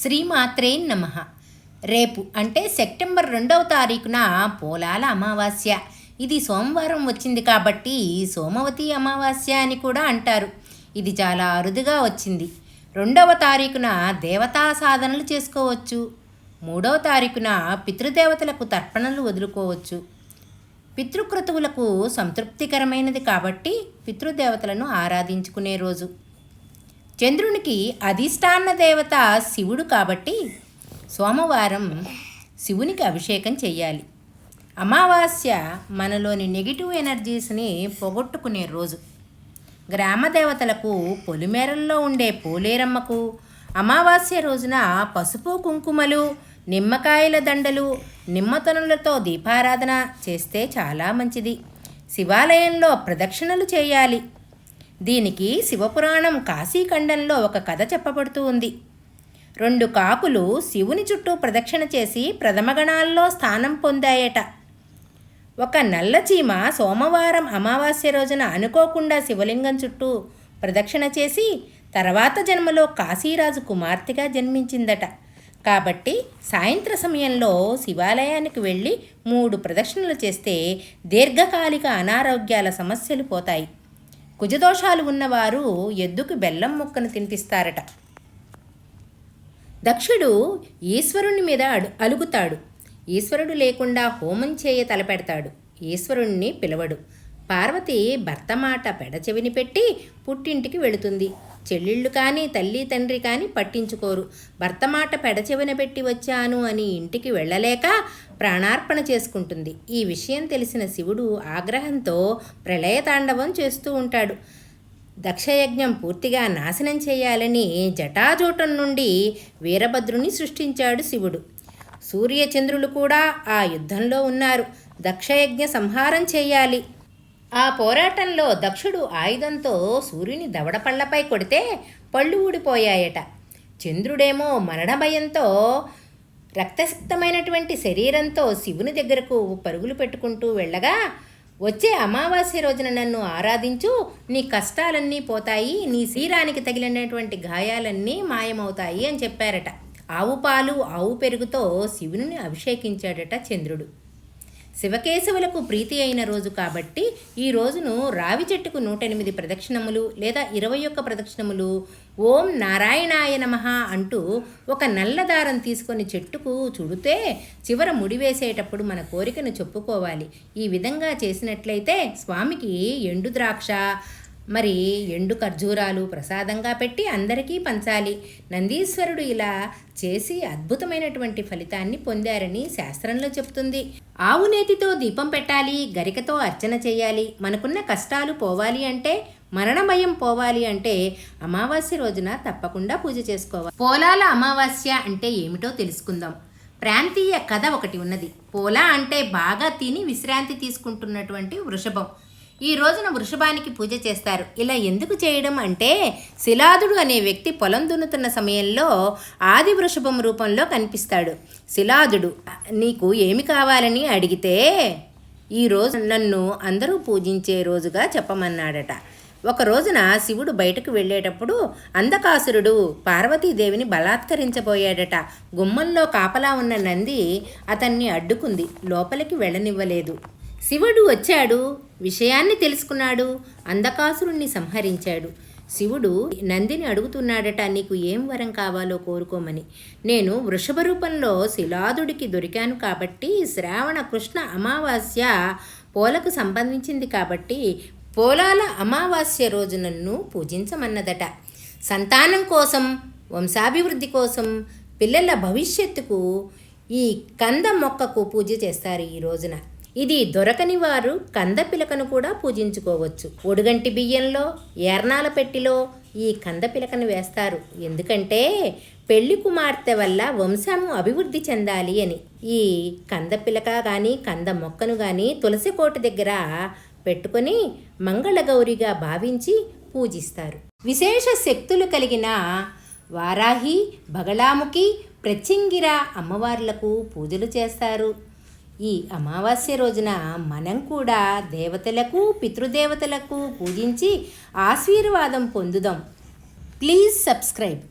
శ్రీమాత్రే నమ. రేపు అంటే సెప్టెంబర్ రెండవ తారీఖున పోలాల అమావాస్య. ఇది సోమవారం వచ్చింది కాబట్టి సోమవతి అమావాస్య అని కూడా అంటారు. ఇది చాలా అరుదుగా వచ్చింది. రెండవ తారీఖున దేవతా సాధనలు చేసుకోవచ్చు. మూడవ తారీఖున పితృదేవతలకు తర్పణలు వదులుకోవచ్చు. పితృక్రతువులకు సంతృప్తికరమైనది కాబట్టి పితృదేవతలను ఆరాధించుకునే రోజు. చంద్రునికి అధిష్టాన దేవత శివుడు కాబట్టి సోమవారం శివునికి అభిషేకం చెయ్యాలి. అమావాస్య మనలోని నెగిటివ్ ఎనర్జీస్ని పోగొట్టుకునే రోజు. గ్రామ దేవతలకు పొలిమేరల్లో ఉండే పోలేరమ్మకు అమావాస్య రోజున పసుపు కుంకుమలు నిమ్మకాయల దండలు నిమ్మతనులతో దీపారాధన చేస్తే చాలా మంచిది. శివాలయంలో ప్రదక్షిణలు చేయాలి. దీనికి శివపురాణం కాశీఖండంలో ఒక కథ చెప్పబడుతూ ఉంది. రెండు కాకులు శివుని చుట్టూ ప్రదక్షిణ చేసి ప్రథమగణాల్లో స్థానం పొందాయట. ఒక నల్లచీమ సోమవారం అమావాస్య రోజున అనుకోకుండా శివలింగం చుట్టూ ప్రదక్షిణ చేసి తర్వాత జన్మలో కాశీరాజు కుమార్తెగా జన్మించిందట. కాబట్టి సాయంత్ర సమయంలో శివాలయానికి వెళ్ళి మూడు ప్రదక్షిణలు చేస్తే దీర్ఘకాలిక అనారోగ్యాల సమస్యలు పోతాయి. కుజదోషాలు ఉన్నవారు ఎద్దుకు బెల్లం ముక్కను తినిపిస్తారట. దక్షుడు ఈశ్వరుని మీద అడు అలుగుతాడు. ఈశ్వరుడు లేకుండా హోమం చేయ తలపెడతాడు. ఈశ్వరుణ్ణి పిలవడు. పార్వతి భర్త మాట పెడచెవిని పెట్టి పుట్టింటికి వెళుతుంది. చెల్లెళ్ళు కానీ తల్లి తండ్రి కానీ పట్టించుకోరు. భర్త మాట పెడచెవిన పెట్టి వచ్చాను అని ఇంటికి వెళ్ళలేక ప్రాణార్పణ చేసుకుంటుంది. ఈ విషయం తెలిసిన శివుడు ఆగ్రహంతో ప్రళయతాండవం చేస్తూ ఉంటాడు. దక్షయజ్ఞం పూర్తిగా నాశనం చేయాలని జటాజూటం నుండి వీరభద్రుని సృష్టించాడు శివుడు. సూర్యచంద్రులు కూడా ఆ యుద్ధంలో ఉన్నారు. దక్షయజ్ఞ సంహారం చేయాలి. ఆ పోరాటంలో దక్షుడు ఆయుధంతో సూర్యుని దవడపళ్ళపై కొడితే పళ్ళు ఊడిపోయాయట. చంద్రుడేమో మరణ భయంతో రక్తసిక్తమైనటువంటి శరీరంతో శివుని దగ్గరకు పరుగులు పెట్టుకుంటూ వెళ్ళగా వచ్చే అమావాస్య రోజున నన్ను ఆరాధించు నీ కష్టాలన్నీ పోతాయి నీ శరీరానికి తగిలినటువంటి గాయాలన్నీ మాయమవుతాయి అని చెప్పారట. ఆవు పాలు ఆవు పెరుగుతో శివుని అభిషేకించాడట చంద్రుడు. శివకేశవులకు ప్రీతి అయిన రోజు కాబట్టి ఈ రోజును రావి చెట్టుకు నూట ఎనిమిది ప్రదక్షిణములు లేదా ఇరవై ఒక్క ప్రదక్షిణములు ఓం నారాయణాయ నమ అంటూ ఒక నల్ల దారం తీసుకొని చెట్టుకు చుడితే చివర ముడివేసేటప్పుడు మన కోరికను చెప్పుకోవాలి. ఈ విధంగా చేసినట్లయితే స్వామికి ఎండు ద్రాక్ష మరి ఎండు ఖర్జూరాలు ప్రసాదంగా పెట్టి అందరికీ పంచాలి. నందీశ్వరుడు ఇలా చేసి అద్భుతమైనటువంటి ఫలితాన్ని పొందారని శాస్త్రంలో చెప్తుంది. ఆవు నేతితో దీపం పెట్టాలి గరికతో అర్చన చేయాలి. మనకున్న కష్టాలు పోవాలి అంటే మరణ భయం పోవాలి అంటే అమావాస్య రోజున తప్పకుండా పూజ చేసుకోవాలి. పోలాల అమావాస్య అంటే ఏమిటో తెలుసుకుందాం. ప్రాంతీయ కథ ఒకటి ఉన్నది. పోలా అంటే బాగా తిని విశ్రాంతి తీసుకుంటున్నటువంటి వృషభం. ఈ రోజున వృషభానికి పూజ చేస్తారు. ఇలా ఎందుకు చేయడం అంటే శిలాదుడు అనే వ్యక్తి పొలం దున్నుతున్న సమయంలో ఆది వృషభం రూపంలో కనిపిస్తాడు. శిలాదుడు నీకు ఏమి కావాలని అడిగితే ఈరోజు నన్ను అందరూ పూజించే రోజుగా చెప్పమన్నాడట. ఒక రోజున శివుడు బయటకు వెళ్ళేటప్పుడు అంధకాసురుడు పార్వతీదేవిని బలాత్కరించబోయాడట. గుమ్మంలో కాపలా ఉన్న నంది అతన్ని అడ్డుకుంది. లోపలికి వెళ్ళనివ్వలేదు. శివుడు వచ్చాడు విషయాన్ని తెలుసుకున్నాడు అంధకాసురుణ్ణి సంహరించాడు. శివుడు నందిని అడుగుతున్నాడట నీకు ఏం వరం కావాలో కోరుకోమని. నేను వృషభ రూపంలో శిలాదుడికి దొరికాను కాబట్టి శ్రావణ కృష్ణ అమావాస్య పోలకు సంబంధించింది కాబట్టి పోలాల అమావాస్య రోజు నన్ను పూజించమన్నదట. సంతానం కోసం వంశాభివృద్ధి కోసం పిల్లల భవిష్యత్తుకు ఈ కంద మొక్కకు పూజ చేస్తారు ఈ రోజున. ఇది దొరకని వారు కంద పిలకను కూడా పూజించుకోవచ్చు. ఒడుగంటి బియ్యంలో ఎర్నాల పెట్టిలో ఈ కంద పిలకను వేస్తారు. ఎందుకంటే పెళ్ళి కుమార్తె వల్ల వంశము అభివృద్ధి చెందాలి అని. ఈ కంద పిలక కానీ కంద మొక్కను కానీ తులసి కోట దగ్గర పెట్టుకొని మంగళగౌరిగా భావించి పూజిస్తారు. విశేష శక్తులు కలిగిన వారాహి బగళాముఖి ప్రత్యంగిర అమ్మవార్లకు పూజలు చేస్తారు. ఈ అమావాస్య రోజున మనం కూడా దేవతలకు పితృదేవతలకు పూజించి ఆశీర్వాదం పొందుదాం. Please subscribe